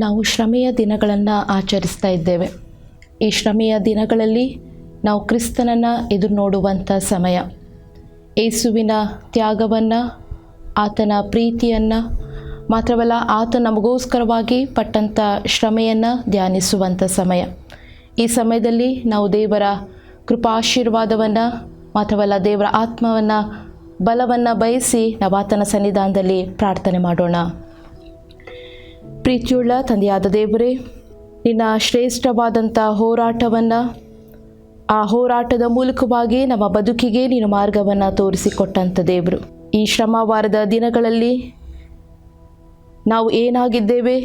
ನಾವು ಶ್ರಮೆಯ ದಿನಗಳನ್ನು ಆಚರಿಸ್ತಾ ಇದ್ದೇವೆ. ಈ ಶ್ರಮೆಯ ದಿನಗಳಲ್ಲಿ ನಾವು ಕ್ರಿಸ್ತನನ್ನು ಎದುರು ನೋಡುವಂಥ ಸಮಯ. ಏಸುವಿನ ತ್ಯಾಗವನ್ನು, ಆತನ ಪ್ರೀತಿಯನ್ನು, ಮಾತ್ರವಲ್ಲ ಆತ ನಮಗೋಸ್ಕರವಾಗಿ ಪಟ್ಟಂಥ ಶ್ರಮೆಯನ್ನು ಧ್ಯಾನಿಸುವಂಥ ಸಮಯ. ಈ ಸಮಯದಲ್ಲಿ ನಾವು ದೇವರ ಕೃಪಾಶೀರ್ವಾದವನ್ನು, ಮಾತ್ರವಲ್ಲ ದೇವರ ಆತ್ಮವನ್ನು, ಬಲವನ್ನು ಬಯಸಿ ನಾವು ಆತನ ಸನ್ನಿಧಾನದಲ್ಲಿ ಪ್ರಾರ್ಥನೆ ಮಾಡೋಣ. ಪ್ರೀತಿಯುಳ್ಳ ತಂದೆಯಾದ ದೇವರೇ, ನಿನ್ನ ಶ್ರೇಷ್ಠವಾದಂಥ ಹೋರಾಟವನ್ನು, ಆ ಹೋರಾಟದ ಮೂಲಕವಾಗಿ ನಮ್ಮ ಬದುಕಿಗೆ ನೀನು ಮಾರ್ಗವನ್ನು ತೋರಿಸಿಕೊಟ್ಟಂಥ ದೇವರು. ಈ ಶ್ರಮವಾರದ ದಿನಗಳಲ್ಲಿ ನಾವು ಏನಾಗಿದ್ದೇವೆ?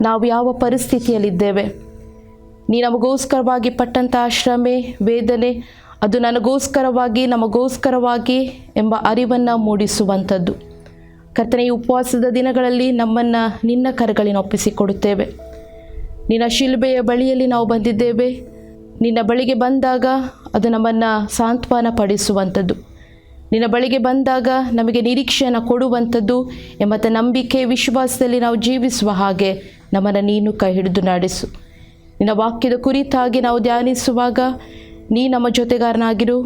ನಾವು ಯಾವ ಪರಿಸ್ಥಿತಿಯಲ್ಲಿದ್ದೇವೆ? ನೀ ನಮಗೋಸ್ಕರವಾಗಿ ಪಟ್ಟಂಥ ಶ್ರಮೆ, ವೇದನೆ, ಅದು ನನಗೋಸ್ಕರವಾಗಿ, ನಮಗೋಸ್ಕರವಾಗಿ ಎಂಬ ಅರಿವನ್ನು ಮೂಡಿಸುವಂಥದ್ದು. ಕರ್ತನೆ, ಈ ಉಪವಾಸದ ದಿನಗಳಲ್ಲಿ ನಮ್ಮನ್ನು ನಿನ್ನ ಕರಗಳಿನ ಒಪ್ಪಿಸಿಕೊಡುತ್ತೇವೆ. ನಿನ್ನ ಶಿಲ್ಬೆಯ ಬಳಿಯಲ್ಲಿ ನಾವು ಬಂದಿದ್ದೇವೆ. ನಿನ್ನ ಬಳಿಗೆ ಬಂದಾಗ ಅದು ನಮ್ಮನ್ನು ಸಾಂತ್ವನ ಪಡಿಸುವಂಥದ್ದು ನಿನ್ನ ಬಳಿಗೆ ಬಂದಾಗ ನಮಗೆ ನಿರೀಕ್ಷೆಯನ್ನು ಕೊಡುವಂಥದ್ದು ಎಂಬತ್ತ ನಂಬಿಕೆ ವಿಶ್ವಾಸದಲ್ಲಿ ನಾವು ಜೀವಿಸುವ ಹಾಗೆ ನಮ್ಮನ್ನು ನೀನು ಕೈ ಹಿಡಿದು ನಡೆಸು. ನಿನ್ನ ವಾಕ್ಯದ ಕುರಿತಾಗಿ ನಾವು ಧ್ಯಾನಿಸುವಾಗ ನೀ ನಮ್ಮ ಜೊತೆಗಾರನಾಗಿರು.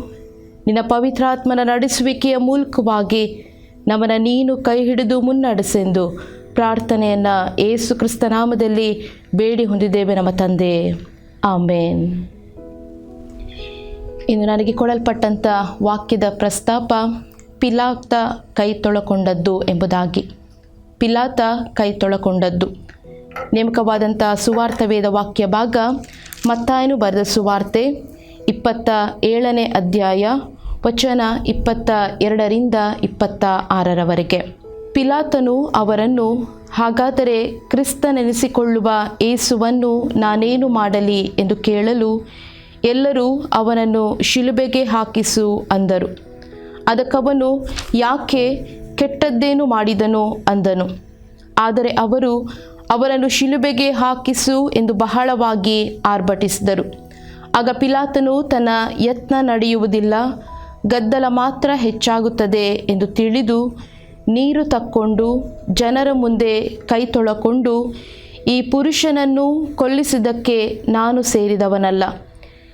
ನಿನ್ನ ಪವಿತ್ರಾತ್ಮನ ನಡೆಸುವಿಕೆಯ ಮೂಲಕವಾಗಿ ನಮ್ಮನ್ನು ನೀನು ಕೈ ಹಿಡಿದು ಮುನ್ನಡೆಸೆಂದು ಪ್ರಾರ್ಥನೆಯನ್ನು ಏಸು ಕ್ರಿಸ್ತನಾಮದಲ್ಲಿ ಬೇಡಿ ಹೊಂದಿದ್ದೇವೆ ನಮ್ಮ ತಂದೆ. ಆಮೇನ್. ಇನ್ನು ನನಗೆ ಕೊಡಲ್ಪಟ್ಟಂಥ ವಾಕ್ಯದ ಪ್ರಸ್ತಾಪ, ಪಿಲಾತ ಕೈ ತೊಳಕೊಂಡದ್ದು ಎಂಬುದಾಗಿ. ಪಿಲಾತ ಕೈ ತೊಳಕೊಂಡದ್ದು. ನೇಮಕವಾದಂಥ ಸುವಾರ್ಥ ವೇದ ವಾಕ್ಯ ಭಾಗ, ಮತ್ತಾಯನು ಬರೆದ ಸುವಾರ್ತೆ, ಇಪ್ಪತ್ತ ಏಳನೇ ಅಧ್ಯಾಯ ವಚನ ಇಪ್ಪತ್ತ ಎರಡರಿಂದ ಇಪ್ಪತ್ತ ಆರರವರೆಗೆ. ಪಿಲಾತನು ಅವರನ್ನು, ಹಾಗಾದರೆ ಕ್ರಿಸ್ತನೆನಿಸಿಕೊಳ್ಳುವ ಏಸುವನ್ನು ನಾನೇನು ಮಾಡಲಿ ಎಂದು ಕೇಳಲು ಎಲ್ಲರೂ ಅವನನ್ನು ಶಿಲುಬೆಗೆ ಹಾಕಿಸು ಅಂದರು. ಅದಕ್ಕವನು, ಯಾಕೆ ಕೆಟ್ಟದ್ದೇನು ಮಾಡಿದನು ಅಂದನು. ಆದರೆ ಅವರು ಅವರನ್ನು ಶಿಲುಬೆಗೆ ಹಾಕಿಸು ಎಂದು ಬಹಳವಾಗಿ ಆರ್ಭಟಿಸಿದರು. ಆಗ ಪಿಲಾತನು ತನ್ನ ಯತ್ನ ನಡೆಯುವುದಿಲ್ಲ ಗದ್ದಲ ಮಾತ್ರ ಹೆಚ್ಚಾಗುತ್ತದೆ ಎಂದು ತಿಳಿದು ನೀರು ತಕ್ಕೊಂಡು ಜನರ ಮುಂದೆ ಕೈ ತೊಳಕೊಂಡು ಈ ಪುರುಷನನ್ನು ಕೊಲ್ಲಿಸಿದ್ದಕ್ಕೆ ನಾನು ಸೇರಿದವನಲ್ಲ.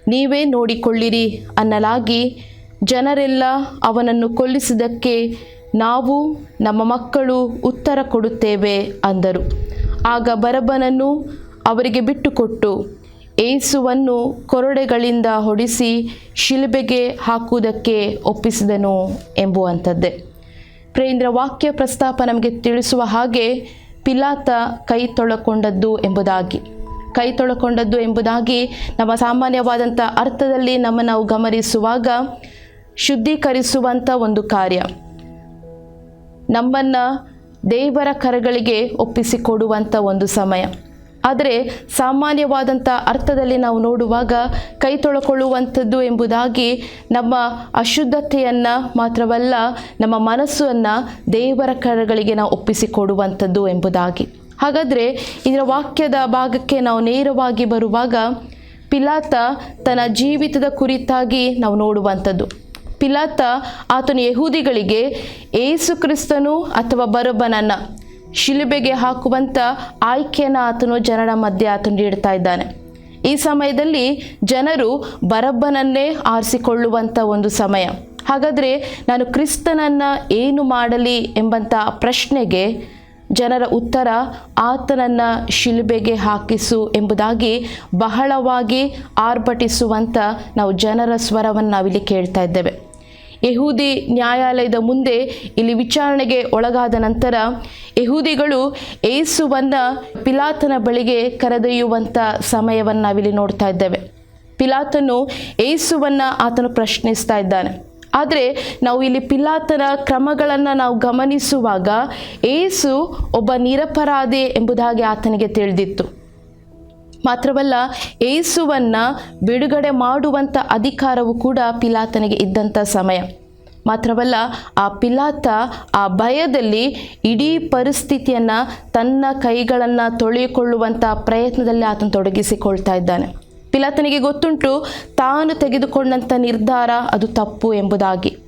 ನೀವೇ ನೋಡಿಕೊಳ್ಳಿರಿ ಅನ್ನಲಾಗಿ ಜನರೆಲ್ಲ ಅವನನ್ನು ಕೊಲ್ಲಿಸಿದ್ದಕ್ಕೆ ನಾವು ನಮ್ಮ ಮಕ್ಕಳು ಉತ್ತರ ಕೊಡುತ್ತೇವೆ ಅಂದರು. ಆಗ ಬರಬನನ್ನು ಅವರಿಗೆ ಬಿಟ್ಟುಕೊಟ್ಟು ಏಸುವನ್ನು ಕೊರಡೆಗಳಿಂದ ಹೊಡಿಸಿ ಶಿಲುಬೆಗೆ ಹಾಕುವುದಕ್ಕೆ ಒಪ್ಪಿಸಿದನು ಎಂಬುವಂಥದ್ದೇ. ಪ್ರೇಂದ್ರ ವಾಕ್ಯ ಪ್ರಸ್ತಾಪ ನಮಗೆ ತಿಳಿಸುವ ಹಾಗೆ ಪಿಲಾತ ಕೈ ತೊಳಕೊಂಡದ್ದು ಎಂಬುದಾಗಿ. ಕೈ ತೊಳಕೊಂಡದ್ದು ಎಂಬುದಾಗಿ ನಮ್ಮ ಸಾಮಾನ್ಯವಾದಂಥ ಅರ್ಥದಲ್ಲಿ ನಮ್ಮ ನಾವು ಗಮನಿಸುವಾಗ ಶುದ್ಧೀಕರಿಸುವಂಥ ಒಂದು ಕಾರ್ಯ. ನಮ್ಮನ್ನು ದೇವರ ಕರಗಳಿಗೆ ಒಪ್ಪಿಸಿಕೊಡುವಂಥ ಒಂದು ಸಮಯ. ಆದರೆ ಸಾಮಾನ್ಯವಾದಂಥ ಅರ್ಥದಲ್ಲಿ ನಾವು ನೋಡುವಾಗ ಕೈ ತೊಳಕೊಳ್ಳುವಂಥದ್ದು ಎಂಬುದಾಗಿ ನಮ್ಮ ಅಶುದ್ಧತೆಯನ್ನು ಮಾತ್ರವಲ್ಲ ನಮ್ಮ ಮನಸ್ಸನ್ನು ದೇವರ ಕರಗಳಿಗೆ ನಾವು ಒಪ್ಪಿಸಿಕೊಡುವಂಥದ್ದು ಎಂಬುದಾಗಿ. ಹಾಗಾದರೆ ಇದರ ವಾಕ್ಯದ ಭಾಗಕ್ಕೆ ನಾವು ನೇರವಾಗಿ ಬರುವಾಗ ಪಿಲಾತ ತನ್ನ ಜೀವಿತದ ಕುರಿತಾಗಿ ನಾವು ನೋಡುವಂಥದ್ದು. ಪಿಲಾತ ಆತನು ಯಹೂದಿಗಳಿಗೆ ಏಸು ಕ್ರಿಸ್ತನು ಅಥವಾ ಬರಬ್ಬನನ್ನು ಶಿಲುಬೆಗೆ ಹಾಕುವಂಥ ಆಯ್ಕೆಯನ್ನು ಆತನು ಜನರ ಮಧ್ಯೆ ಆತನು ನೀಡ್ತಾ ಇದ್ದಾನೆ. ಈ ಸಮಯದಲ್ಲಿ ಜನರು ಬರಬ್ಬನನ್ನೇ ಆರಿಸಿಕೊಳ್ಳುವಂಥ ಒಂದು ಸಮಯ. ಹಾಗಾದರೆ ನಾನು ಕ್ರಿಸ್ತನನ್ನು ಏನು ಮಾಡಲಿ ಎಂಬಂಥ ಪ್ರಶ್ನೆಗೆ ಜನರ ಉತ್ತರ ಆತನನ್ನು ಶಿಲುಬೆಗೆ ಹಾಕಿಸು ಎಂಬುದಾಗಿ ಬಹಳವಾಗಿ ಆರ್ಭಟಿಸುವಂಥ ನಾವು ಜನರ ಸ್ವರವನ್ನು ನಾವಿಲ್ಲಿ ಕೇಳ್ತಾ ಇದ್ದೇವೆ. ಯಹೂದಿ ನ್ಯಾಯಾಲಯದ ಮುಂದೆ ಇಲ್ಲಿ ವಿಚಾರಣೆಗೆ ಒಳಗಾದ ನಂತರ ಯಹೂದಿಗಳು ಏಸುವನ್ನು ಪಿಲಾತನ ಬಳಿಗೆ ಕರೆದೊಯ್ಯುವಂಥ ಸಮಯವನ್ನು ನಾವಿಲ್ಲಿ ನೋಡ್ತಾ ಇದ್ದೇವೆ. ಪಿಲಾತನು ಏಸುವನ್ನು ಆತನು ಪ್ರಶ್ನಿಸ್ತಾ ಇದ್ದಾನೆ. ಆದರೆ ನಾವು ಇಲ್ಲಿ ಪಿಲಾತನ ಕ್ರಮಗಳನ್ನು ನಾವು ಗಮನಿಸುವಾಗ ಏಸು ಒಬ್ಬ ನಿರಪರಾಧಿ ಎಂಬುದಾಗಿ ಆತನಿಗೆ ತಿಳಿದಿತ್ತು. ಮಾತ್ರವಲ್ಲ, ಏಸುವನ್ನು ಬಿಡುಗಡೆ ಮಾಡುವಂಥ ಅಧಿಕಾರವು ಕೂಡ ಪಿಲಾತನಿಗೆ ಇದ್ದಂಥ ಸಮಯ. ಮಾತ್ರವಲ್ಲ, ಆ ಪಿಲಾತ ಆ ಭಯದಲ್ಲಿ ಇಡೀ ಪರಿಸ್ಥಿತಿಯನ್ನು ತನ್ನ ಕೈಗಳನ್ನು ತೊಳೆಯಿಕೊಳ್ಳುವಂಥ ಪ್ರಯತ್ನದಲ್ಲಿ ಆತನು ತೊಡಗಿಸಿಕೊಳ್ತಾ ಇದ್ದಾನೆ. ಪಿಲಾತನಿಗೆ ಗೊತ್ತುಂಟು, ತಾನು ತೆಗೆದುಕೊಂಡಂಥ ನಿರ್ಧಾರ ಅದು ತಪ್ಪು ಎಂಬುದಾಗಿ.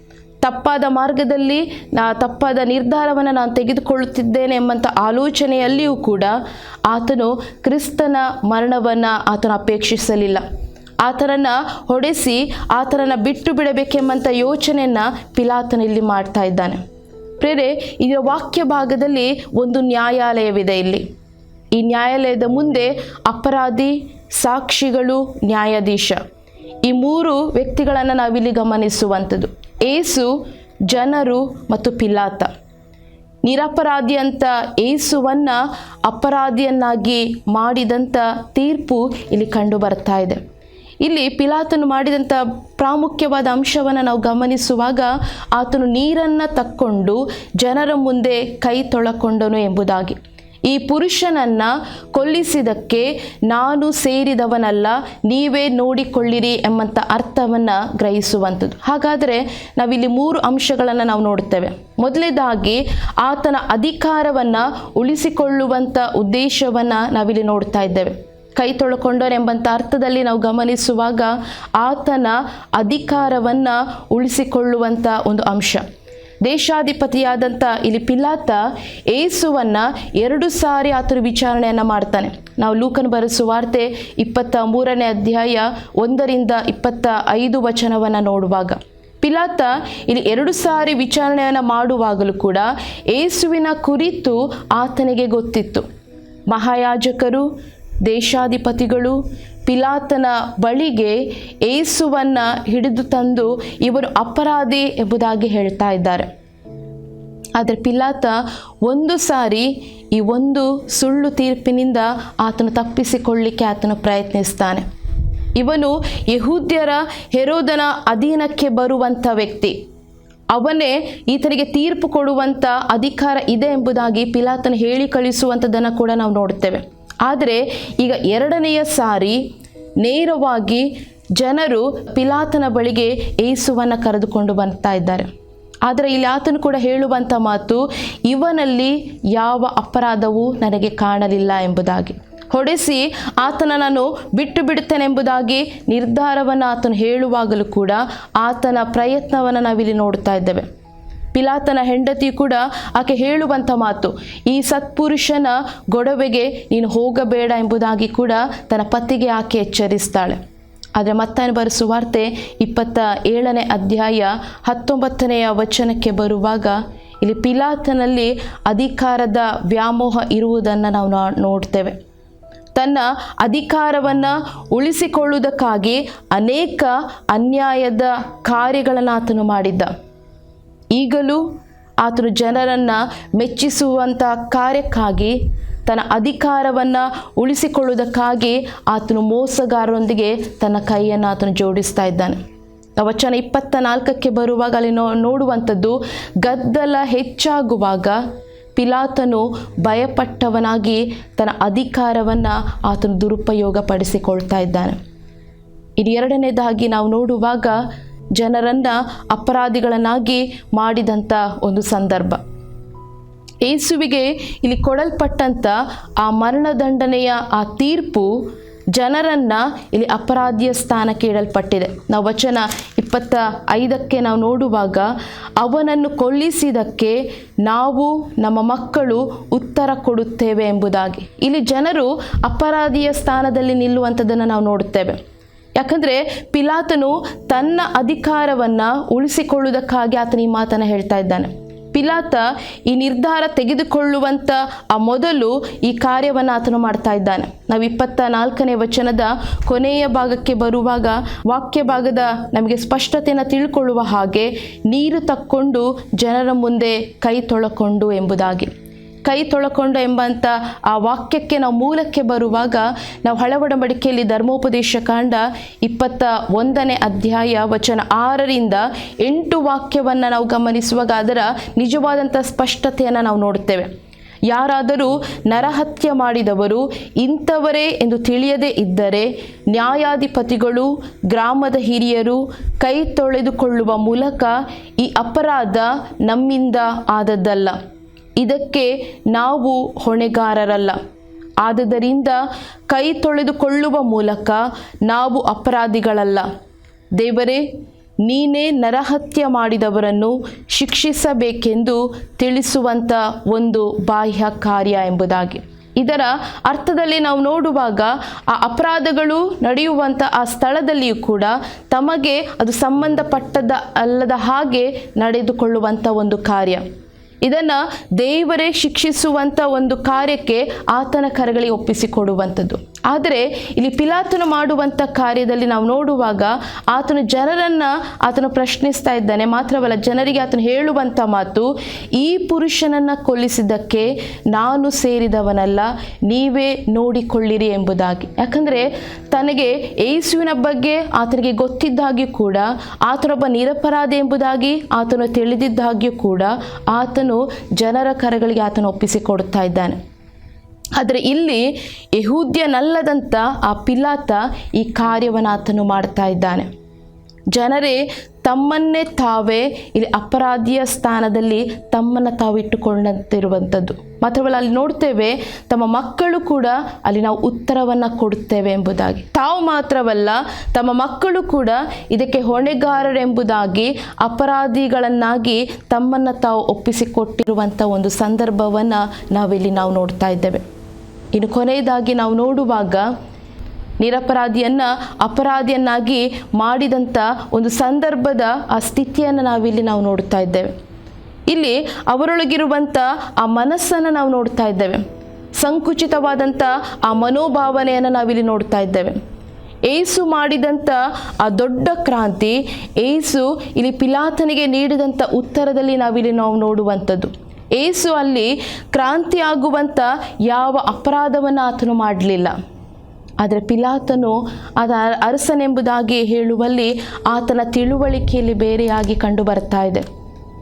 ತಪ್ಪಾದ ಮಾರ್ಗದಲ್ಲಿ ನಾ ತಪ್ಪಾದ ನಿರ್ಧಾರವನ್ನು ನಾನು ತೆಗೆದುಕೊಳ್ಳುತ್ತಿದ್ದೇನೆ ಎಂಬಂಥ ಆಲೋಚನೆಯಲ್ಲಿಯೂ ಕೂಡ ಆತನು ಕ್ರಿಸ್ತನ ಮರಣವನ್ನು ಆತನ ಅಪೇಕ್ಷಿಸಲಿಲ್ಲ. ಆತನನ್ನು ಹೊಡೆಸಿ ಆತನನ್ನು ಬಿಟ್ಟು ಬಿಡಬೇಕೆಂಬಂಥ ಯೋಚನೆಯನ್ನು ಪಿಲಾತನಲ್ಲಿ ಮಾಡ್ತಾ ಇದ್ದಾನೆ. ಪ್ರೇರೆ, ಇದರ ವಾಕ್ಯ ಭಾಗದಲ್ಲಿ ಒಂದು ನ್ಯಾಯಾಲಯವಿದೆ ಇಲ್ಲಿ. ಈ ನ್ಯಾಯಾಲಯದ ಮುಂದೆ ಅಪರಾಧಿ, ಸಾಕ್ಷಿಗಳು, ನ್ಯಾಯಾಧೀಶ. ಈ ಮೂರು ವ್ಯಕ್ತಿಗಳನ್ನು ನಾವಿಲ್ಲಿ ಗಮನಿಸುವಂಥದ್ದು. ಏಸು ಜನರು ಮತ್ತು ಪಿಲಾತ. ನಿರಪರಾಧಿ ಅಂತ ಏಸುವನ್ನು ಅಪರಾಧಿಯನ್ನಾಗಿ ಮಾಡಿದಂಥ ತೀರ್ಪು ಇಲ್ಲಿ ಕಂಡು ಬರ್ತಾ ಇದೆ. ಇಲ್ಲಿ ಪಿಲಾತನು ಮಾಡಿದಂಥ ಪ್ರಾಮುಖ್ಯವಾದ ಅಂಶವನ್ನು ನಾವು ಗಮನಿಸುವಾಗ ಆತನು ನೀರನ್ನು ತಕ್ಕೊಂಡು ಜನರ ಮುಂದೆ ಕೈ ತೊಳಕೊಂಡನು ಎಂಬುದಾಗಿ. ಈ ಪುರುಷನನ್ನ ಕೊಲ್ಲಿಸಿದಕ್ಕೆ ನಾನು ಸೇರಿದವನಲ್ಲ, ನೀವೇ ನೋಡಿಕೊಳ್ಳಿರಿ ಎಂಬಂಥ ಅರ್ಥವನ್ನು ಗ್ರಹಿಸುವಂಥದ್ದು. ಹಾಗಾದರೆ ನಾವಿಲ್ಲಿ ಮೂರು ಅಂಶಗಳನ್ನು ನಾವು ನೋಡುತ್ತೇವೆ. ಮೊದಲನೇದಾಗಿ ಆತನ ಅಧಿಕಾರವನ್ನು ಉಳಿಸಿಕೊಳ್ಳುವಂಥ ಉದ್ದೇಶವನ್ನು ನಾವಿಲ್ಲಿ ನೋಡ್ತಾ ಇದ್ದೇವೆ. ಕೈ ತೊಳ್ಕೊಂಡರೆಂಬಂಥ ಅರ್ಥದಲ್ಲಿ ನಾವು ಗಮನಿಸುವಾಗ ಆತನ ಅಧಿಕಾರವನ್ನು ಉಳಿಸಿಕೊಳ್ಳುವಂಥ ಒಂದು ಅಂಶ. ದೇಶಾಧಿಪತಿಯಾದಂಥ ಇಲ್ಲಿ ಪಿಲಾತ ಏಸುವನ್ನು ಎರಡು ಸಾರಿ ಆತರು ವಿಚಾರಣೆಯನ್ನು ಮಾಡ್ತಾನೆ. ನಾವು ಲೂಕನ್ ಬರೆಸುವಾರ್ತೆ ಇಪ್ಪತ್ತ ಮೂರನೇ ಅಧ್ಯಾಯ ಒಂದರಿಂದ ಇಪ್ಪತ್ತ ಐದು ವಚನವನ್ನು ನೋಡುವಾಗ, ಪಿಲಾತ ಇಲ್ಲಿ ಎರಡು ಸಾರಿ ವಿಚಾರಣೆಯನ್ನು ಮಾಡುವಾಗಲೂ ಕೂಡ ಏಸುವಿನ ಕುರಿತು ಆತನಿಗೆ ಗೊತ್ತಿತ್ತು. ಮಹಾಯಾಜಕರು, ದೇಶಾಧಿಪತಿಗಳು ಪಿಲಾತನ ಬಳಿಗೆ ಏಸುವನ್ನು ಹಿಡಿದು ತಂದು ಇವರು ಅಪರಾಧಿ ಎಂಬುದಾಗಿ ಹೇಳ್ತಾ ಇದ್ದಾರೆ. ಆದರೆ ಪಿಲಾತ ಒಂದು ಸಾರಿ ಈ ಒಂದು ಸುಳ್ಳು ತೀರ್ಪಿನಿಂದ ಆತನು ತಪ್ಪಿಸಿಕೊಳ್ಳಿಕ್ಕೆ ಆತನು ಪ್ರಯತ್ನಿಸ್ತಾನೆ. ಇವನು ಯಹೂದ್ಯರ ಹೆರೋದನ ಅಧೀನಕ್ಕೆ ಬರುವಂಥ ವ್ಯಕ್ತಿ. ಅವನೇ ಈತನಿಗೆ ತೀರ್ಪು ಕೊಡುವಂಥ ಅಧಿಕಾರ ಇದೆ ಎಂಬುದಾಗಿ ಪಿಲಾತನ ಹೇಳಿ ಕಳಿಸುವಂಥದ್ದನ್ನು ಕೂಡ ನಾವು ನೋಡ್ತೇವೆ. ಆದರೆ ಈಗ ಎರಡನೆಯ ಸಾರಿ ನೇರವಾಗಿ ಜನರು ಪಿಲಾತನ ಬಳಿಗೆ ಏಸುವನ್ನು ಕರೆದುಕೊಂಡು ಬರ್ತಾ ಇದ್ದಾರೆ. ಆದರೆ ಇಲ್ಲಿ ಆತನು ಕೂಡ ಹೇಳುವಂಥ ಮಾತು, ಇವನಲ್ಲಿ ಯಾವ ಅಪರಾಧವೂ ನನಗೆ ಕಾಣಲಿಲ್ಲ ಎಂಬುದಾಗಿ. ಹೊಡೆಸಿ ಆತನ ನಾನು ಬಿಟ್ಟು ಬಿಡುತ್ತೇನೆಂಬುದಾಗಿ ನಿರ್ಧಾರವನ್ನು ಆತನು ಹೇಳುವಾಗಲೂ ಕೂಡ ಆತನ ಪ್ರಯತ್ನವನ್ನು ನಾವಿಲ್ಲಿ ನೋಡ್ತಾ ಇದ್ದೇವೆ. ಪಿಲಾತನ ಹೆಂಡತಿ ಕೂಡ ಆಕೆ ಹೇಳುವಂಥ ಮಾತು, ಈ ಸತ್ಪುರುಷನ ಗೊಡವೆಗೆ ನೀನು ಹೋಗಬೇಡ ಎಂಬುದಾಗಿ ಕೂಡ ತನ್ನ ಪತಿಗೆ ಆಕೆ ಎಚ್ಚರಿಸ್ತಾಳೆ. ಆದರೆ ಮತ್ತಾಯನ ಬರೆಸುವಾರ್ತೆ ಇಪ್ಪತ್ತ ಏಳನೇ ಅಧ್ಯಾಯ ಹತ್ತೊಂಬತ್ತನೆಯ ವಚನಕ್ಕೆ ಬರುವಾಗ ಇಲ್ಲಿ ಪಿಲಾತನಲ್ಲಿ ಅಧಿಕಾರದ ವ್ಯಾಮೋಹ ಇರುವುದನ್ನು ನಾವು ನೋಡ್ತೇವೆ. ತನ್ನ ಅಧಿಕಾರವನ್ನು ಉಳಿಸಿಕೊಳ್ಳುವುದಕ್ಕಾಗಿ ಅನೇಕ ಅನ್ಯಾಯದ ಕಾರ್ಯಗಳನ್ನು ಆತನು ಮಾಡಿದ್ದ. ಈಗಲೂ ಆತನು ಜನರನ್ನು ಮೆಚ್ಚಿಸುವಂಥ ಕಾರ್ಯಕ್ಕಾಗಿ ತನ್ನ ಅಧಿಕಾರವನ್ನು ಉಳಿಸಿಕೊಳ್ಳುವುದಕ್ಕಾಗಿ ಆತನು ಮೋಸಗಾರರೊಂದಿಗೆ ತನ್ನ ಕೈಯನ್ನು ಆತನು ಜೋಡಿಸ್ತಾ ಇದ್ದಾನೆ. ವಚನ ಇಪ್ಪತ್ತ ನಾಲ್ಕಕ್ಕೆ ಬರುವಾಗ ಅಲ್ಲಿ ನೋ, ನೋಡುವಂಥದ್ದು, ಗದ್ದಲ ಹೆಚ್ಚಾಗುವಾಗ ಪಿಲಾತನು ಭಯಪಟ್ಟವನಾಗಿ ತನ್ನ ಅಧಿಕಾರವನ್ನು ಆತನು ದುರುಪಯೋಗ ಪಡಿಸಿಕೊಳ್ತಾ ಇದ್ದಾನೆ ಎರಡನೇದಾಗಿ ನಾವು ನೋಡುವಾಗ ಜನರನ್ನು ಅಪರಾಧಿಗಳನ್ನಾಗಿ ಮಾಡಿದಂಥ ಒಂದು ಸಂದರ್ಭ. ಏಸುವಿಗೆ ಇಲ್ಲಿ ಕೊಡಲ್ಪಟ್ಟಂಥ ಆ ಮರಣದಂಡನೆಯ ಆ ತೀರ್ಪು ಜನರನ್ನು ಇಲ್ಲಿ ಅಪರಾಧಿಯ ಸ್ಥಾನಕ್ಕೆ ಇಡಲ್ಪಟ್ಟಿದೆ. ನಾವು ವಚನ ಇಪ್ಪತ್ತ ಐದಕ್ಕೆ ನಾವು ನೋಡುವಾಗ, ಅವನನ್ನು ಕೊಲ್ಲಿಸಿದಕ್ಕೆ ನಾವು ನಮ್ಮ ಮಕ್ಕಳು ಉತ್ತರ ಕೊಡುತ್ತೇವೆ ಎಂಬುದಾಗಿ. ಇಲ್ಲಿ ಜನರು ಅಪರಾಧಿಯ ಸ್ಥಾನದಲ್ಲಿ ನಿಲ್ಲುವಂಥದ್ದನ್ನು ನಾವು ನೋಡುತ್ತೇವೆ. ಯಾಕಂದರೆ ಪಿಲಾತನು ತನ್ನ ಅಧಿಕಾರವನ್ನು ಉಳಿಸಿಕೊಳ್ಳುವುದಕ್ಕಾಗಿ ಆತನ ಈ ಮಾತನ್ನು ಹೇಳ್ತಾ ಇದ್ದಾನೆ. ಪಿಲಾತ ಈ ನಿರ್ಧಾರ ತೆಗೆದುಕೊಳ್ಳುವಂಥ ಆ ಮೊದಲು ಈ ಕಾರ್ಯವನ್ನು ಆತನು ಮಾಡ್ತಾ ಇದ್ದಾನೆ. ನಾವು ಇಪ್ಪತ್ತ ನಾಲ್ಕನೇ ವಚನದ ಕೊನೆಯ ಭಾಗಕ್ಕೆ ಬರುವಾಗ ವಾಕ್ಯ ಭಾಗದ ನಮಗೆ ಸ್ಪಷ್ಟತೆಯನ್ನು ತಿಳ್ಕೊಳ್ಳುವ ಹಾಗೆ ನೀರು ತಕ್ಕೊಂಡು ಜನರ ಮುಂದೆ ಕೈ ತೊಳಕೊಂಡು ಎಂಬುದಾಗಿ. ಕೈ ತೊಳಕೊಂಡು ಎಂಬಂಥ ಆ ವಾಕ್ಯಕ್ಕೆ ನಾವು ಮೂಲಕ್ಕೆ ಬರುವಾಗ ನಾವು ಹಳವಡಂಬಡಿಕೆಯಲ್ಲಿ ಧರ್ಮೋಪದೇಶ ಕಾಂಡ ಇಪ್ಪತ್ತ ಒಂದನೇ ಅಧ್ಯಾಯ ವಚನ ಆರರಿಂದ ಎಂಟು ವಾಕ್ಯವನ್ನು ನಾವು ಗಮನಿಸುವಾಗ ಅದರ ನಿಜವಾದಂಥ ಸ್ಪಷ್ಟತೆಯನ್ನು ನಾವು ನೋಡುತ್ತೇವೆ ಯಾರಾದರೂ ನರಹತ್ಯೆ ಮಾಡಿದವರು ಇಂಥವರೇ ಎಂದು ತಿಳಿಯದೇ ಇದ್ದರೆ ನ್ಯಾಯಾಧಿಪತಿಗಳು, ಗ್ರಾಮದ ಹಿರಿಯರು, ಕೈ ತೊಳೆದುಕೊಳ್ಳುವ ಮೂಲಕ ಈ ಅಪರಾಧ ನಮ್ಮಿಂದ ಆದದ್ದಲ್ಲ. ಇದಕ್ಕೆ ನಾವು ಹೊಣೆಗಾರರಲ್ಲ. ಆದುದರಿಂದ ಕೈ ತೊಳೆದುಕೊಳ್ಳುವ ಮೂಲಕ ನಾವು ಅಪರಾಧಿಗಳಲ್ಲ. ದೇವರೇ, ನೀನೇ ನರಹತ್ಯ ಮಾಡಿದವರನ್ನು ಶಿಕ್ಷಿಸಬೇಕೆಂದು ತಿಳಿಸುವಂಥ ಒಂದು ಬಾಹ್ಯ ಕಾರ್ಯ ಎಂಬುದಾಗಿ. ಇದರ ಅರ್ಥದಲ್ಲಿ ನಾವು ನೋಡುವಾಗ ಆ ಅಪರಾಧಗಳು ನಡೆಯುವಂಥ ಆ ಸ್ಥಳದಲ್ಲಿಯೂ ಕೂಡ ತಮಗೆ ಅದು ಸಂಬಂಧಪಟ್ಟದ ಅಲ್ಲದ ಹಾಗೆ ನಡೆದುಕೊಳ್ಳುವಂಥ ಒಂದು ಕಾರ್ಯ. ಇದನ್ನು ದೇವರೇ ಶಿಕ್ಷಿಸುವಂಥ ಒಂದು ಕಾರ್ಯಕ್ಕೆ ಆತನ ಕರಗಳಿಗೆ ಒಪ್ಪಿಸಿಕೊಡುವಂಥದ್ದು. ಆದರೆ ಇಲ್ಲಿ ಪಿಲಾತನು ಮಾಡುವಂಥ ಕಾರ್ಯದಲ್ಲಿ ನಾವು ನೋಡುವಾಗ ಆತನು ಜನರನ್ನು ಆತನು ಪ್ರಶ್ನಿಸ್ತಾ ಇದ್ದಾನೆ. ಮಾತ್ರವಲ್ಲ, ಜನರಿಗೆ ಆತನು ಹೇಳುವಂಥ ಮಾತು, ಈ ಪುರುಷನನ್ನು ಕೊಲ್ಲಿಸಿದ್ದಕ್ಕೆ ನಾನು ಸೇರಿದವನಲ್ಲ, ನೀವೇ ನೋಡಿಕೊಳ್ಳಿರಿ ಎಂಬುದಾಗಿ. ಯಾಕಂದರೆ ತನಗೆ ಏಸುವಿನ ಬಗ್ಗೆ ಆತನಿಗೆ ಗೊತ್ತಿದ್ದಾಗಿಯೂ ಕೂಡ, ಆತನೊಬ್ಬ ನಿರಪರಾಧ ಎಂಬುದಾಗಿ ಆತನು ತಿಳಿದಿದ್ದಾಗಿಯೂ ಕೂಡ ಆತನು ಜನರ ಕರಗಳಿಗೆ ಆತನು ಒಪ್ಪಿಸಿಕೊಡುತ್ತಾ ಇದ್ದಾನೆ. ಆದರೆ ಇಲ್ಲಿ ಯಹೂದ್ಯನಲ್ಲದಂಥ ಆ ಪಿಲಾತ ಈ ಕಾರ್ಯವನ್ನು ಆತನು ಮಾಡ್ತಾ ಇದ್ದಾನೆ. ಜನರೇ ತಮ್ಮನ್ನೇ ತಾವೇ ಇಲ್ಲಿ ಅಪರಾಧಿಯ ಸ್ಥಾನದಲ್ಲಿ ತಮ್ಮನ್ನು ತಾವು ಇಟ್ಟುಕೊಂಡಂತಿರುವಂಥದ್ದು ಮಾತ್ರವಲ್ಲ, ಅಲ್ಲಿ ನೋಡ್ತೇವೆ ತಮ್ಮ ಮಕ್ಕಳು ಕೂಡ ಅಲ್ಲಿ ನಾವು ಉತ್ತರವನ್ನು ಕೊಡುತ್ತೇವೆ ಎಂಬುದಾಗಿ. ತಾವು ಮಾತ್ರವಲ್ಲ, ತಮ್ಮ ಮಕ್ಕಳು ಕೂಡ ಇದಕ್ಕೆ ಹೊಣೆಗಾರರೆಂಬುದಾಗಿ, ಅಪರಾಧಿಗಳನ್ನಾಗಿ ತಮ್ಮನ್ನು ತಾವು ಒಪ್ಪಿಸಿಕೊಟ್ಟಿರುವಂಥ ಒಂದು ಸಂದರ್ಭವನ್ನು ನಾವಿಲ್ಲಿ ನಾವು ನೋಡ್ತಾ ಇದ್ದೇವೆ. ಇನ್ನು ಕೊನೆಯದಾಗಿ ನಾವು ನೋಡುವಾಗ ನಿರಪರಾಧಿಯನ್ನು ಅಪರಾಧಿಯನ್ನಾಗಿ ಮಾಡಿದಂಥ ಒಂದು ಸಂದರ್ಭದ ಆ ಸ್ಥಿತಿಯನ್ನು ನಾವಿಲ್ಲಿ ನಾವು ನೋಡ್ತಾ ಇದ್ದೇವೆ. ಇಲ್ಲಿ ಅವರೊಳಗಿರುವಂಥ ಆ ಮನಸ್ಸನ್ನು ನಾವು ನೋಡ್ತಾ ಇದ್ದೇವೆ. ಸಂಕುಚಿತವಾದಂಥ ಆ ಮನೋಭಾವನೆಯನ್ನು ನಾವಿಲ್ಲಿ ನೋಡ್ತಾ ಇದ್ದೇವೆ. ಏಸು ಮಾಡಿದಂಥ ಆ ದೊಡ್ಡ ಕ್ರಾಂತಿ, ಏಸು ಇಲ್ಲಿ ಪಿಲಾತನಿಗೆ ನೀಡಿದಂಥ ಉತ್ತರದಲ್ಲಿ ನಾವಿಲ್ಲಿ ನಾವು ನೋಡುವಂಥದ್ದು. ಏಸು ಅಲ್ಲಿ ಕ್ರಾಂತಿ ಆಗುವಂಥ ಯಾವ ಅಪರಾಧವನ್ನು ಆತನು ಮಾಡಲಿಲ್ಲ. ಆದರೆ ಪಿಲಾತನು ಅದ ಅರಸನೆಂಬುದಾಗಿ ಹೇಳುವಲ್ಲಿ ಆತನ ತಿಳುವಳಿಕೆಯಲ್ಲಿ ಬೇರೆಯಾಗಿ ಕಂಡು ಬರ್ತಾ ಇದೆ.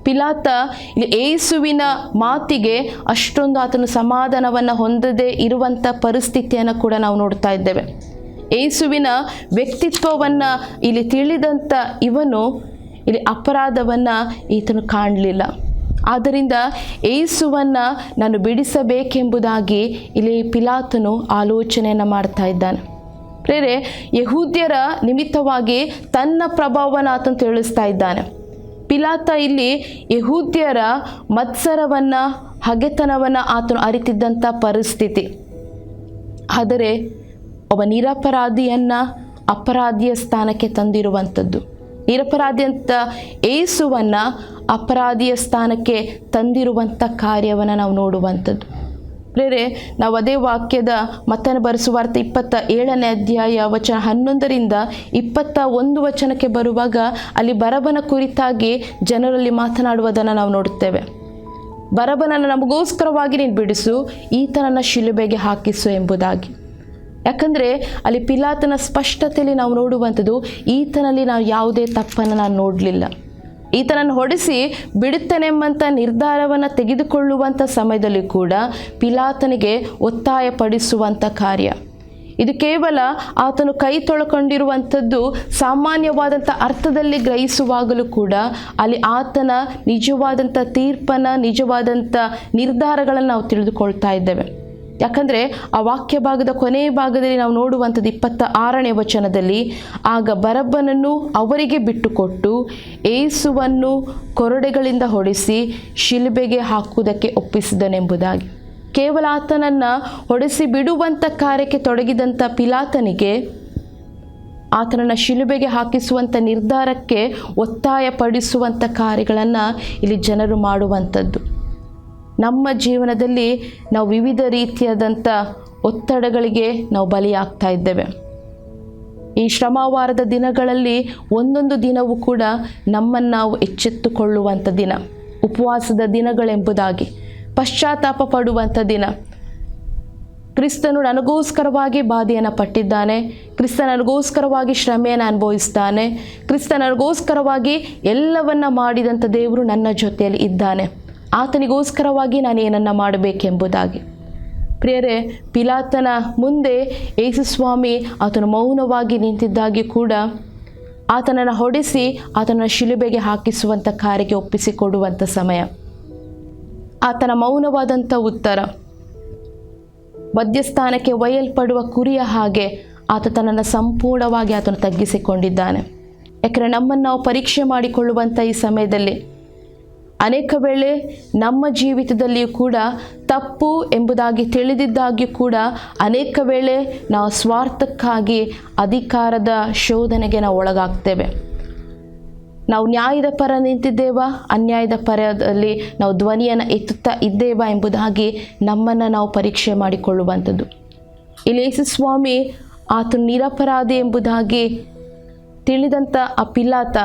ಪಿಲಾತ ಏಸುವಿನ ಮಾತಿಗೆ ಅಷ್ಟೊಂದು ಆತನು ಸಮಾಧಾನವನ್ನು ಹೊಂದದೇ ಇರುವಂಥ ಪರಿಸ್ಥಿತಿಯನ್ನು ಕೂಡ ನಾವು ನೋಡ್ತಾ ಇದ್ದೇವೆ. ಏಸುವಿನ ವ್ಯಕ್ತಿತ್ವವನ್ನು ಇಲ್ಲಿ ತಿಳಿದಂಥ ಇವನು ಇಲ್ಲಿ ಅಪರಾಧವನ್ನು ಈತನು ಕಾಣಲಿಲ್ಲ. ಆದ್ದರಿಂದ ಏಸುವನ್ನು ನಾನು ಬಿಡಿಸಬೇಕೆಂಬುದಾಗಿ ಇಲ್ಲಿ ಪಿಲಾತನು ಆಲೋಚನೆಯನ್ನು ಮಾಡ್ತಾ ಇದ್ದಾನೆ. ಪ್ರೇರೆ, ಯಹೂದ್ಯರ ನಿಮಿತ್ತವಾಗಿ ತನ್ನ ಪ್ರಭಾವವನ್ನು ಆತನು ತಿಳಿಸ್ತಾ ಇದ್ದಾನೆ. ಪಿಲಾತ ಇಲ್ಲಿ ಯಹೂದ್ಯರ ಮತ್ಸರವನ್ನು, ಹಗೆತನವನ್ನು ಆತನು ಅರಿತಿದ್ದಂಥ ಪರಿಸ್ಥಿತಿ. ಆದರೆ, ಒಬ್ಬ ನಿರಪರಾಧಿಯನ್ನು ಅಪರಾಧಿಯ ಸ್ಥಾನಕ್ಕೆ ತಂದಿರುವಂಥದ್ದು. ನಿರಪರಾಧಿ ಅಂತ ಏಸುವನ್ನು ಅಪರಾಧಿಯ ಸ್ಥಾನಕ್ಕೆ ತಂದಿರುವಂಥ ಕಾರ್ಯವನ್ನು ನಾವು ನೋಡುವಂಥದ್ದು. ಪ್ರೇರೆ ನಾವು ಅದೇ ವಾಕ್ಯದ ಮತ್ತನ ಬರೆಸುವಾರ್ಥ ಇಪ್ಪತ್ತ ಏಳನೇ ಅಧ್ಯಾಯ ವಚನ ಹನ್ನೊಂದರಿಂದ ಇಪ್ಪತ್ತ ಒಂದು ವಚನಕ್ಕೆ ಬರುವಾಗ ಅಲ್ಲಿ ಬರಬನ ಕುರಿತಾಗಿ ಜನರಲ್ಲಿ ಮಾತನಾಡುವುದನ್ನು ನಾವು ನೋಡುತ್ತೇವೆ. ಬರಬನನ್ನು ನಮಗೋಸ್ಕರವಾಗಿ ನೀನು ಬಿಡಿಸು, ಈತನನ್ನು ಶಿಲುಬೆಗೆ ಹಾಕಿಸು ಎಂಬುದಾಗಿ. ಯಾಕಂದರೆ ಅಲ್ಲಿ ಪಿಲಾತನ ಸ್ಪಷ್ಟತೆಯಲ್ಲಿ ನಾವು ನೋಡುವಂಥದ್ದು ಈತನಲ್ಲಿ ನಾವು ಯಾವುದೇ ತಪ್ಪನ್ನು ನಾನು ನೋಡಲಿಲ್ಲ. ಈತನನ್ನು ಹೊಡೆಸಿ ಬಿಡುತ್ತನೆಂಬಂಥ ನಿರ್ಧಾರವನ್ನು ತೆಗೆದುಕೊಳ್ಳುವಂಥ ಸಮಯದಲ್ಲಿ ಕೂಡ ಪಿಲಾತನಿಗೆ ಒತ್ತಾಯಪಡಿಸುವಂಥ ಕಾರ್ಯ. ಇದು ಕೇವಲ ಆತನು ಕೈ ತೊಳ್ಕೊಂಡಿರುವಂಥದ್ದು ಸಾಮಾನ್ಯವಾದಂಥ ಅರ್ಥದಲ್ಲಿ ಗ್ರಹಿಸುವಾಗಲೂ ಕೂಡ ಅಲ್ಲಿ ಆತನ ನಿಜವಾದಂಥ ತೀರ್ಪನ್ನು, ನಿಜವಾದಂಥ ನಿರ್ಧಾರಗಳನ್ನು ನಾವು ತಿಳಿದುಕೊಳ್ತಾ ಇದ್ದೇವೆ. ಯಾಕಂದರೆ ಆ ವಾಕ್ಯ ಭಾಗದ ಕೊನೆಯ ಭಾಗದಲ್ಲಿ ನಾವು ನೋಡುವಂಥದ್ದು ಇಪ್ಪತ್ತ ಆರನೇ ವಚನದಲ್ಲಿ, ಆಗ ಬರಬ್ಬನನ್ನು ಅವರಿಗೆ ಬಿಟ್ಟುಕೊಟ್ಟು ಏಸುವನ್ನು ಕೊರಡೆಗಳಿಂದ ಹೊಡೆಸಿ ಶಿಲುಬೆಗೆ ಹಾಕುವುದಕ್ಕೆ ಒಪ್ಪಿಸಿದನೆಂಬುದಾಗಿ. ಕೇವಲ ಆತನನ್ನು ಹೊಡೆಸಿ ಬಿಡುವಂಥ ಕಾರ್ಯಕ್ಕೆ ತೊಡಗಿದಂಥ ಪಿಲಾತನಿಗೆ, ಆತನನ್ನು ಶಿಲುಬೆಗೆ ಹಾಕಿಸುವಂಥ ನಿರ್ಧಾರಕ್ಕೆ ಒತ್ತಾಯಪಡಿಸುವಂಥ ಕಾರ್ಯಗಳನ್ನು ಇಲ್ಲಿ ಜನರು ಮಾಡುವಂಥದ್ದು. ನಮ್ಮ ಜೀವನದಲ್ಲಿ ನಾವು ವಿವಿಧ ರೀತಿಯಾದಂಥ ಒತ್ತಡಗಳಿಗೆ ನಾವು ಬಲಿಯಾಗ್ತಾ ಇದ್ದೇವೆ. ಈ ಶ್ರಮವಾರದ ದಿನಗಳಲ್ಲಿ ಒಂದೊಂದು ದಿನವೂ ಕೂಡ ನಮ್ಮನ್ನು ನಾವು ಎಚ್ಚೆತ್ತುಕೊಳ್ಳುವಂಥ ದಿನ, ಉಪವಾಸದ ದಿನಗಳೆಂಬುದಾಗಿ, ಪಶ್ಚಾತ್ತಾಪ ಪಡುವಂಥ ದಿನ. ಕ್ರಿಸ್ತನು ನನಗೋಸ್ಕರವಾಗಿ ಬಾಧೆಯನ್ನು ಪಟ್ಟಿದ್ದಾನೆ ಕ್ರಿಸ್ತ ನನಗೋಸ್ಕರವಾಗಿ ಶ್ರಮೆಯನ್ನು ಅನುಭವಿಸ್ತಾನೆ ಕ್ರಿಸ್ತ ನನಗೋಸ್ಕರವಾಗಿ ಎಲ್ಲವನ್ನ ಮಾಡಿದಂಥ ದೇವರು ನನ್ನ ಜೊತೆಯಲ್ಲಿ ಇದ್ದಾನೆ. ಆತನಿಗೋಸ್ಕರವಾಗಿ ನಾನು ಏನನ್ನು ಮಾಡಬೇಕೆಂಬುದಾಗಿ. ಪ್ರಿಯರೇ, ಪಿಲಾತನ ಮುಂದೆ ಯೇಸುಸ್ವಾಮಿ ಆತನು ಮೌನವಾಗಿ ನಿಂತಿದ್ದಾಗಿ ಕೂಡ ಆತನನ್ನು ಹೊಡೆಸಿ ಆತನ ಶಿಲುಬೆಗೆ ಹಾಕಿಸುವಂಥ ಕಾರ್ಯಕ್ಕೆ ಒಪ್ಪಿಸಿಕೊಡುವಂಥ ಸಮಯ. ಆತನ ಮೌನವಾದಂಥ ಉತ್ತರ. ಮಧ್ಯಸ್ಥಾನಕ್ಕೆ ಒಯ್ಯಲ್ಪಡುವ ಕುರಿಯ ಹಾಗೆ ಆತ ತನ್ನನ್ನು ಸಂಪೂರ್ಣವಾಗಿ ಆತನು ತಗ್ಗಿಸಿಕೊಂಡಿದ್ದಾನೆ. ಯಾಕಂದರೆ ನಮ್ಮನ್ನು ನಾವು ಪರೀಕ್ಷೆ ಮಾಡಿಕೊಳ್ಳುವಂಥ ಈ ಸಮಯದಲ್ಲಿ ಅನೇಕ ವೇಳೆ ನಮ್ಮ ಜೀವಿತದಲ್ಲಿಯೂ ಕೂಡ ತಪ್ಪು ಎಂಬುದಾಗಿ ತಿಳಿದಿದ್ದಾಗಿಯೂ ಕೂಡ ಅನೇಕ ವೇಳೆ ನಾವು ಸ್ವಾರ್ಥಕ್ಕಾಗಿ ಅಧಿಕಾರದ ಶೋಧನೆಗೆ ನಾವು ಒಳಗಾಗ್ತೇವೆ. ನಾವು ನ್ಯಾಯದ ಪರ ನಿಂತಿದ್ದೇವಾ? ಅನ್ಯಾಯದ ಪರದಲ್ಲಿ ನಾವು ಧ್ವನಿಯನ್ನು ಎತ್ತುತ್ತಾ ಇದ್ದೇವಾ ಎಂಬುದಾಗಿ ನಮ್ಮನ್ನು ನಾವು ಪರೀಕ್ಷೆ ಮಾಡಿಕೊಳ್ಳುವಂಥದ್ದು. ಇಲ್ಲಿ ಯೇಸು ಸ್ವಾಮಿ ಆತನು ನಿರಪರಾಧಿ ಎಂಬುದಾಗಿ ತಿಳಿದಂಥ ಆ ಪಿಲಾತ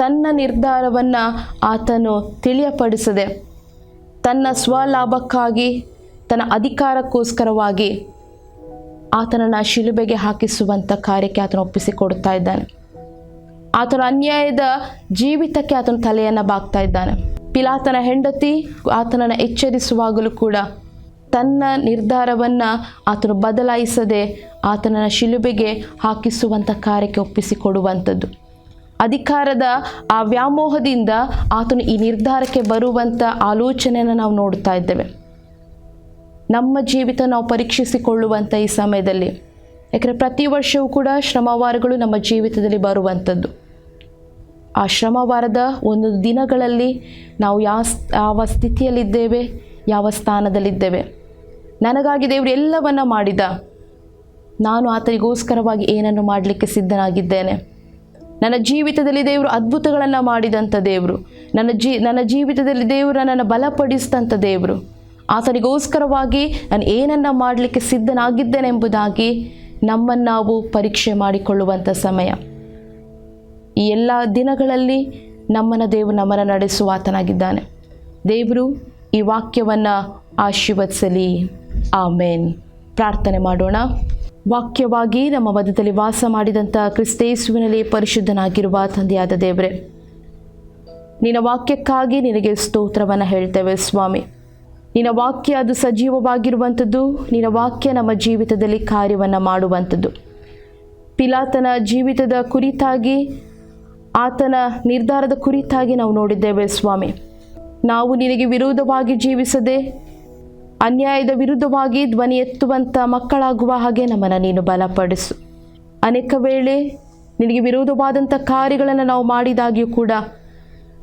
ತನ್ನ ನಿರ್ಧಾರವನ್ನು ಆತನು ತಿಳಿಯಪಡಿಸದೆ ತನ್ನ ಸ್ವಲಾಭಕ್ಕಾಗಿ, ತನ್ನ ಅಧಿಕಾರಕ್ಕೋಸ್ಕರವಾಗಿ ಆತನನ್ನು ಶಿಲುಬೆಗೆ ಹಾಕಿಸುವಂಥ ಕಾರ್ಯಕ್ಕೆ ಆತನು ಒಪ್ಪಿಸಿಕೊಡ್ತಾ ಇದ್ದಾನೆ. ಆತನ ಅನ್ಯಾಯದ ಜೀವಿತಕ್ಕೆ ಆತನ ತಲೆಯನ್ನು ಬಾಗ್ತಾ ಇದ್ದಾನೆ. ಪಿಲಾತನ ಹೆಂಡತಿ ಆತನನ್ನು ಎಚ್ಚರಿಸುವಾಗಲೂ ಕೂಡ ತನ್ನ ನಿರ್ಧಾರವನ್ನು ಆತನು ಬದಲಾಯಿಸದೆ ಆತನನ್ನು ಶಿಲುಬೆಗೆ ಹಾಕಿಸುವಂಥ ಕಾರ್ಯಕ್ಕೆ ಒಪ್ಪಿಸಿಕೊಡುವಂಥದ್ದು ಅಧಿಕಾರದ ಆ ವ್ಯಾಮೋಹದಿಂದ ಆತನು ಈ ನಿರ್ಧಾರಕ್ಕೆ ಬರುವಂಥ ಆಲೋಚನೆಯನ್ನು ನಾವು ನೋಡ್ತಾ ಇದ್ದೇವೆ. ನಮ್ಮ ಜೀವಿತ ನಾವು ಪರೀಕ್ಷಿಸಿಕೊಳ್ಳುವಂಥ ಈ ಸಮಯದಲ್ಲಿ, ಯಾಕಂದರೆ ಪ್ರತಿ ವರ್ಷವೂ ಕೂಡ ಶ್ರಮವಾರಗಳು ನಮ್ಮ ಜೀವಿತದಲ್ಲಿ ಬರುವಂಥದ್ದು ಆ ಶ್ರಮವಾರದ ಒಂದು ದಿನಗಳಲ್ಲಿ ನಾವು ಯಾವ ಯಾವ ಸ್ಥಿತಿಯಲ್ಲಿದ್ದೇವೆ, ಯಾವ ಸ್ಥಾನದಲ್ಲಿದ್ದೇವೆ. ನನಗಾಗಿ ದೇವರು ಎಲ್ಲವನ್ನ ಮಾಡಿದ. ನಾನು ಆತನಿಗೋಸ್ಕರವಾಗಿ ಏನನ್ನು ಮಾಡಲಿಕ್ಕೆ ಸಿದ್ಧನಾಗಿದ್ದೇನೆ. ನನ್ನ ಜೀವಿತದಲ್ಲಿ ದೇವರು ಅದ್ಭುತಗಳನ್ನು ಮಾಡಿದಂಥ ದೇವರು. ನನ್ನ ಜೀ, ನನ್ನ ಜೀವಿತದಲ್ಲಿ ದೇವರು ನನ್ನನ್ನು ಬಲಪಡಿಸಿದಂಥ ದೇವರು. ಆತನಿಗೋಸ್ಕರವಾಗಿ ನಾನು ಏನನ್ನು ಮಾಡಲಿಕ್ಕೆ ಸಿದ್ಧನಾಗಿದ್ದೇನೆ ಎಂಬುದಾಗಿ ನಮ್ಮನ್ನು ನಾವು ಪರೀಕ್ಷೆ ಮಾಡಿಕೊಳ್ಳುವಂಥ ಸಮಯ. ಈ ಎಲ್ಲ ದಿನಗಳಲ್ಲಿ ನಮ್ಮನ್ನು ದೇವರು ನಮ್ಮನ್ನು ನಡೆಸುವ ಆತನಾಗಿದ್ದಾನೆ. ದೇವರು ಈ ವಾಕ್ಯವನ್ನು ಆಶೀರ್ವದಿಸಲಿ. ಆಮೇನ್. ಪ್ರಾರ್ಥನೆ ಮಾಡೋಣ. ವಾಕ್ಯವಾಗಿ ನಮ್ಮ ಮಧ್ಯದಲ್ಲಿ ವಾಸ ಮಾಡಿದಂಥ ಕ್ರಿಸ್ತೇಸುವಿನಲ್ಲಿ ಪರಿಶುದ್ಧನಾಗಿರುವ ತಂದೆಯಾದ ದೇವರೇ, ನಿನ್ನ ವಾಕ್ಯಕ್ಕಾಗಿ ನಿನಗೆ ಸ್ತೋತ್ರವನ್ನು ಹೇಳ್ತೇವೆ ಸ್ವಾಮಿ. ನಿನ್ನ ವಾಕ್ಯ ಅದು ಸಜೀವವಾಗಿರುವಂಥದ್ದು ನಿನ್ನ ವಾಕ್ಯ ನಮ್ಮ ಜೀವಿತದಲ್ಲಿ ಕಾರ್ಯವನ್ನು ಮಾಡುವಂಥದ್ದು ಪಿಲಾತನ ಜೀವಿತದ ಕುರಿತಾಗಿ, ಆತನ ನಿರ್ಧಾರದ ಕುರಿತಾಗಿ ನಾವು ನೋಡಿದ್ದೇವೆ ಸ್ವಾಮಿ. ನಾವು ನಿನಗೆ ವಿರೋಧವಾಗಿ ಜೀವಿಸದೆ ಅನ್ಯಾಯದ ವಿರುದ್ಧವಾಗಿ ಧ್ವನಿ ಎತ್ತುವಂಥ ಮಕ್ಕಳಾಗುವ ಹಾಗೆ ನಮ್ಮನ್ನು ನೀನು ಬಲಪಡಿಸು. ಅನೇಕ ವೇಳೆ ನಿನಗೆ ವಿರೋಧವಾದಂಥ ಕಾರ್ಯಗಳನ್ನು ನಾವು ಮಾಡಿದಾಗಿಯೂ ಕೂಡ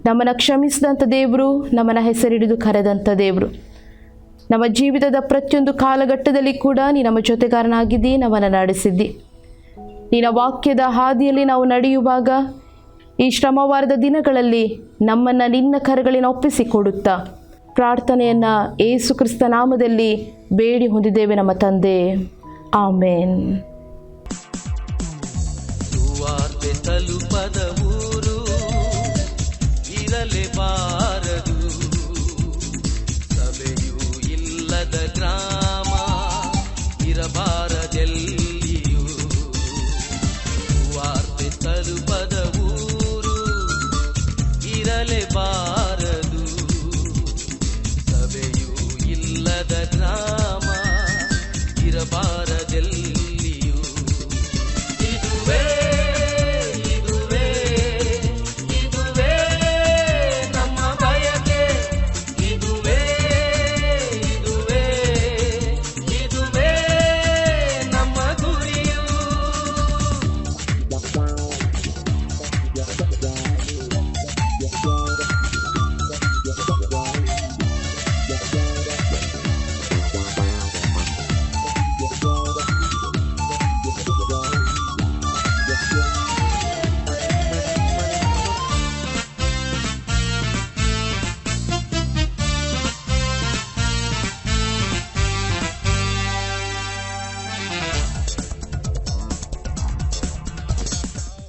ನಮ್ಮನ್ನು ಕ್ಷಮಿಸಿದಂಥ ದೇವರು ನಮ್ಮನ್ನು ಹೆಸರಿಡಿದು ಕರೆದಂಥ ದೇವರು. ನಮ್ಮ ಜೀವಿತದ ಪ್ರತಿಯೊಂದು ಕಾಲಘಟ್ಟದಲ್ಲಿ ಕೂಡ ನೀ ನಮ್ಮ ಜೊತೆಗಾರನಾಗಿದ್ದಿ, ನಮ್ಮನ್ನು ನಡೆಸಿದ್ದಿ. ನಿನ್ನ ವಾಕ್ಯದ ಹಾದಿಯಲ್ಲಿ ನಾವು ನಡೆಯುವಾಗ ಈ ಶ್ರಮವಾರದ ದಿನಗಳಲ್ಲಿ ನಮ್ಮನ್ನು ನಿನ್ನ ಕರಗಳಿನ ಒಪ್ಪಿಸಿಕೊಡುತ್ತಾ ಪ್ರಾರ್ಥನೆಯನ್ನು ಏಸು ಕ್ರಿಸ್ತ ನಾಮದಲ್ಲಿ ಬೇಡಿ ಹೊಂದಿದ್ದೇವೆ ನಮ್ಮ ತಂದೆ. ಆಮೇನ್. ತಲುಪದ ಊರು ಇರಲೇಬಾರದು ಸಭೆಯೂ